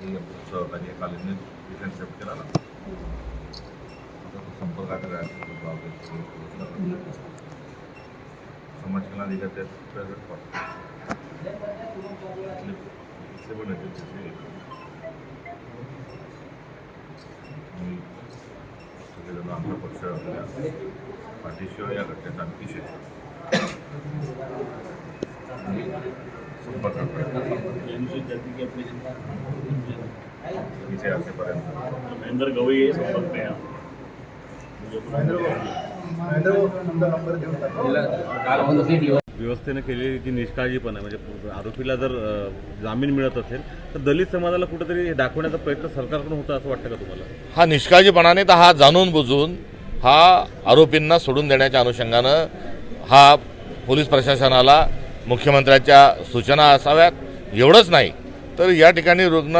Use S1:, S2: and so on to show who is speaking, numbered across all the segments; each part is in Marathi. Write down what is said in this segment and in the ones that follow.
S1: की सहकारी कालीन रिलेशनशिप केला ना. संपर्कात समाज कल्याण अधिकारी प्रेझेंट इथले पण मी सगळेजण आमचा पक्ष आपल्या पाठीशिवाय या घटनेचा अतिशय.
S2: महेंद्र गवई संपर्क में है
S3: व्यवस्थेनं केलेली जी निष्काळजीपणा आहे. म्हणजे आरोपीला जर जामीन मिळत असेल तर दलित समाजाला कुठेतरी हे दाखवण्याचा प्रयत्न सरकारकडून होता असं वाटतं का तुम्हाला?
S4: हा निष्काळजीपणाने तर हा जाणून बुजून हा आरोपींना सोडून देण्याच्या अनुषंगानं हा पोलीस प्रशासनाला मुख्यमंत्र्यांच्या सूचना असाव्यात. एवढंच नाही तर या ठिकाणी रुग्ण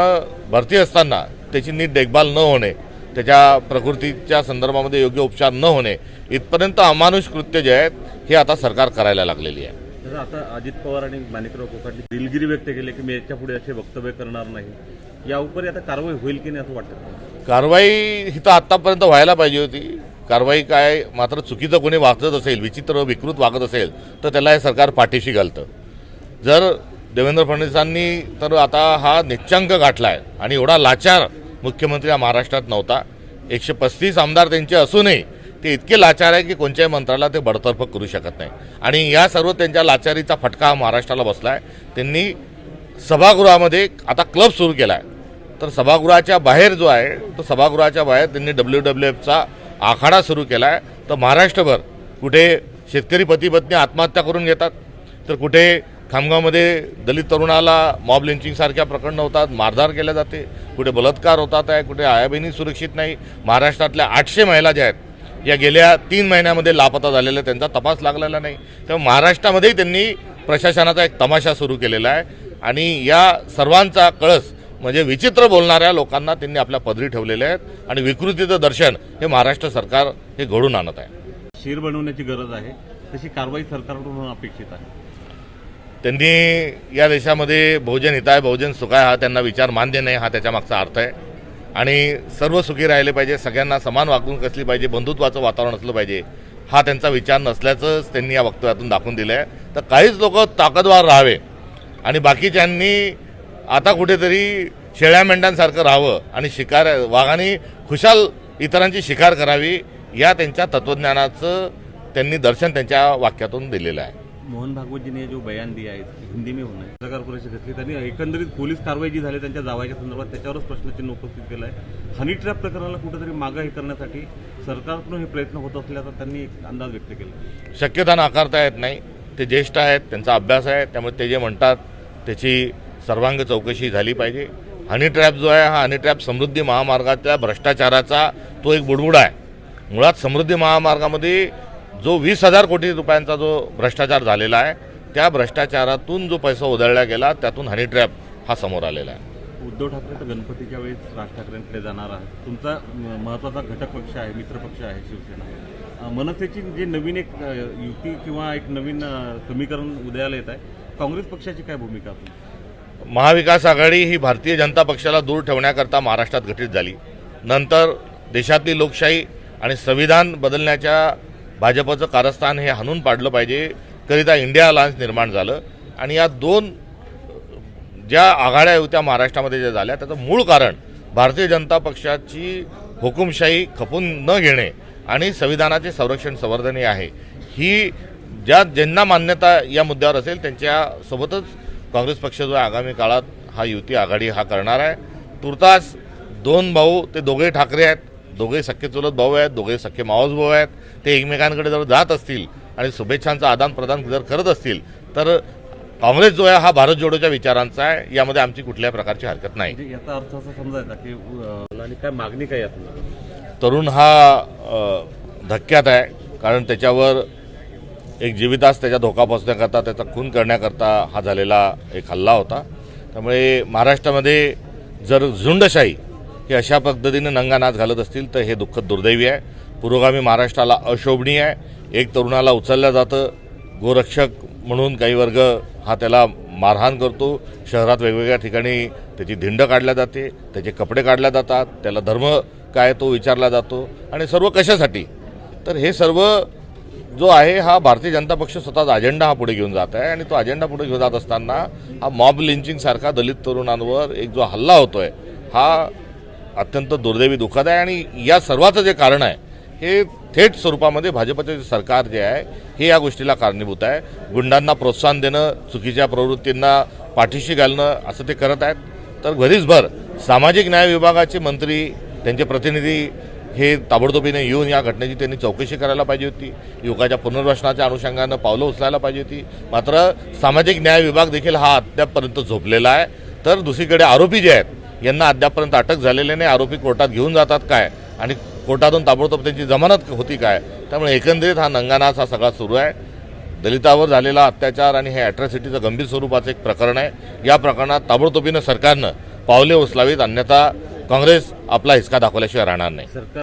S4: भरती असताना त्याची नीट देखभाल न होणे त्याच्या प्रकृतीच्या संदर्भामध्ये योग्य उपचार न होणे इथपर्यंत अमानुष कृत्य जे आहेत हे आता सरकार करायला लागलेली आहे.
S3: आता अजित पवार आणि माणिकराव कोकाटने दिलगिरी व्यक्त केली की मी याच्यापुढे असे वक्तव्य करणार नाही. या उपरी आता कारवाई होईल की नाही असं वाटतं?
S4: कारवाई ही तर आत्तापर्यंत व्हायला पाहिजे होती. कारवाई काय मात्र चुकीचं कोणी वागत असेल विचित्र विकृत वागत असेल तर त्याला हे सरकार पाठीशी घालतं. जर देवेंद्र फडणवीसांनी तर आता हा निच्चांक गाठला आहे आणि एवढा लाचार मुख्यमंत्री हा महाराष्ट्रात नव्हता. एकशे पस्तीस आमदार त्यांचे असूनही ते इतके लाचार आहे की कोणत्याही मंत्र्याला ते बडतर्फ करू शकत नाही. आणि या सर्व त्यांच्या लाचारीचा फटका हा महाराष्ट्राला बसला आहे त्यांनी सभागृहामध्ये आता क्लब सुरू केला आहे तर सभागृहाच्या बाहेर जो आहे तो सभागृहाच्या बाहेर त्यांनी डब्ल्यू डब्ल्यू एफचा आखाडा सुरू केला आहे तर महाराष्ट्रभर कुठे शेतकरी पती पत्नी आत्महत्या करून घेतात तर कुठे खामगावमध्ये दलित तरुणाला मॉब लिंचिंगसारख्या प्रकरणं होतात मारधार केल्या जाते कुठे बलात्कार होतात आहे कुठे आयाबहिणी सुरक्षित नाही. महाराष्ट्रातल्या आठशे महिला ज्या आहेत या गेल्या तीन महिन्यामध्ये लापता झालेल्या त्यांचा तपास लागलेला नाही. त्यामुळे महाराष्ट्रामध्येही त्यांनी प्रशासनाचा एक तमाशा सुरू केलेला आहे. आणि या सर्वांचा कळस म्हणजे विचित्र बोलणाऱ्या लोकांना त्यांनी आपल्या पदरी ठेवलेले आहेत आणि विकृतीचं दर्शन हे महाराष्ट्र सरकार हे घडून आणत आहे.
S3: शीर बनवण्याची गरज आहे तशी कारवाई सरकारकडून अपेक्षित आहे.
S4: त्यांनी या देशामध्ये बहुजन हिताय बहुजन सुखाय हा त्यांना विचार मान्य नाही हा त्याच्या मागचा अर्थ आहे. आणि सर्व सुखी राहिले पाहिजे सगळ्यांना समान वागणूक असली पाहिजे बंधुत्वाचं वातावरण असलं पाहिजे हा त्यांचा विचार नसल्याचंच त्यांनी या वक्तव्यातून दाखवून दिलं आहे तर काहीच लोक ताकदवार राहावे आणि बाकीच्यांनी आता कुठेतरी शेळ्या मेंढ्यांसारखं राहावं आणि शिकार वाघाने खुशाल इतरांची शिकार करावी या त्यांच्या तत्त्वज्ञानाचं त्यांनी दर्शन त्यांच्या वाक्यातून दिलेलं आहे.
S3: मोहन भागवत जी बयान दिया है हिंदी में होना है पत्रकार परिषद घेतली. त्यांनी एकंदरीत पोलीस कारवाई जी झाली त्यांच्या जावायच्या संदर्भात त्याच्यावरच प्रश्नचिन्ह उपस्थित केलं आहे हनी ट्रॅप प्रकरणाला कुठेतरी मागं हे करण्यासाठी सरकारकडून हे प्रयत्न होत असल्याचा त्यांनी एक अंदाज व्यक्त केला.
S4: शक्यता नाकारता येत नाही. ते ज्येष्ठ आहेत त्यांचा अभ्यास आहे त्यामुळे ते जे म्हणतात त्याची सर्वांग चौकशी झाली पाहिजे. हनी ट्रॅप जो आहे हा हनी ट्रॅप समृद्धी महामार्गातल्या भ्रष्टाचाराचा तो एक बुडबुडा आहे. मुळात समृद्धी महामार्गामध्ये जो वीस हजार कोटी रुपयांचा जो भ्रष्टाचार झालेला आहे त्या भ्रष्टाचारातून जो पैसा उधळला गेला त्यातून हनी ट्रॅप हा समोर आलेला आहे.
S3: उद्धव ठाकरे तर गणपतीच्या वेळेस राज ठाकरेंकडे जाणार आहे तुमचा महत्त्वाचा घटक पक्ष आहे मित्रपक्ष आहे शिवसेना. मनसेची जे नवीन एक युती किंवा एक नवीन समीकरण उदयाला येत आहे काँग्रेस पक्षाची काय भूमिका असेल
S4: महाविकास आघाडी ही भारतीय जनता पक्षाला दूर ठेवण्याकरता महाराष्ट्रात गठीत झाली. नंतर देशातली लोकशाही आणि संविधान बदलण्याच्या भाजपचं कारस्थान हे हाणून पाडलं पाहिजे करिता इंडिया अलायन्स निर्माण झालं. आणि या दोन ज्या आघाड्या होत्या महाराष्ट्रामध्ये ज्या झाल्या त्याचं मूळ कारण भारतीय जनता पक्षाची हुकुमशाही खपून न घेणे आणि संविधानाचे संरक्षण संवर्धने आहे. ही ज्या ज्यांना मान्यता या मुद्द्यावर असेल त्यांच्यासोबतच काँग्रेस पक्ष जो आहे आगामी काळात हा युती आघाडी हा करणार आहे. तुर्तास दोन भाऊ ते दोघे ठाकरे आहेत. दोघे सख्खे चुलत भाऊ आहेत दोघे सख्खे मावस भाऊ आहेत. ते एकमेकांकडे जर जात असतील आणि शुभेच्छांचं आदान प्रदान जर करत असतील तर काँग्रेस जो आहे हा भारत जोडोच्या विचारांचा आहे. यामध्ये आमची कुठल्याही प्रकारची हरकत नाही.
S3: म्हणजे याचा अर्थ असा समजायचा की आणि काय मागणी काय
S4: तरुण हा धक्क्यात आहे कारण त्याच्यावर एक जीवितास त्याच्या धोका पोचण्याकरता त्याचा खून करण्याकरता हा झालेला एक हल्ला होता. त्यामुळे महाराष्ट्रामध्ये जर झुंडशाही हे अशा पद्धतीने नंगानाच घालत असतील तर हे दुःख दुर्दैवी आहे. पुरोगामी महाराष्ट्राला अशोभनीय आहे. एक तरुणाला उचललं जातं. गोरक्षक म्हणून काही वर्ग हा त्याला मारहाण करतो. शहरात वेगवेगळ्या ठिकाणी त्याची धिंड काढल्या जाते त्याचे कपडे काढल्या जातात त्याला धर्म काय तो विचारला जातो. आणि सर्व कशासाठी? तर हे सर्व जो आहे हा भारतीय जनता पक्ष स्वतःचा अजेंडा हा पुढे घेऊन जात आहे आणि तो अजेंडा पुढे घेऊन जात असताना हा मॉब लिंचिंग सारखा दलित तरुणांवर एक जो हल्ला होतोय हा अत्यंत दुर्दैवी दुःखद आहे आणि या सर्वाचं जे कारण आहे हे थेट स्वरूपामध्ये भाजपचे जे सरकार जे आहे हे या गोष्टीला कारणीभूत आहे. गुंडांना प्रोत्साहन देणं चुकीच्या प्रवृत्तींना पाठीशी घालणं असं ते करत आहेत. तर भरीसभर सामाजिक न्याय विभागाचे मंत्री त्यांचे प्रतिनिधी हे ताबडतोबीने येऊन या घटनेची त्यांनी चौकशी करायला पाहिजे होती. युवकाच्या पुनर्वसनाच्या अनुषंगानं पावलं उचलायला पाहिजे होती. मात्र सामाजिक न्याय विभाग देखील हा अद्यापपर्यंत झोपलेला आहे. तर दुसरीकडे आरोपी जे आहेत यांना अद्यापपर्यंत अटक झालेले नाही. आरोपी कोर्टात घेऊन जातात काय? आणि कोर्टातून ताबडतोब त्यांची जमानत होती काय? त्यामुळे एकंदरीत हा नंगानाच हा सगळा सुरू आहे. दलितावर झालेला अत्याचार आणि हे ॲट्रॉसिटीचं गंभीर स्वरूपाचं एक प्रकरण आहे. या प्रकरणात ताबडतोबीनं सरकारनं पावले उचलावीत. अन्यथा काँग्रेस आपला हिसका दाखवल्याशिवाय राहणार नाही.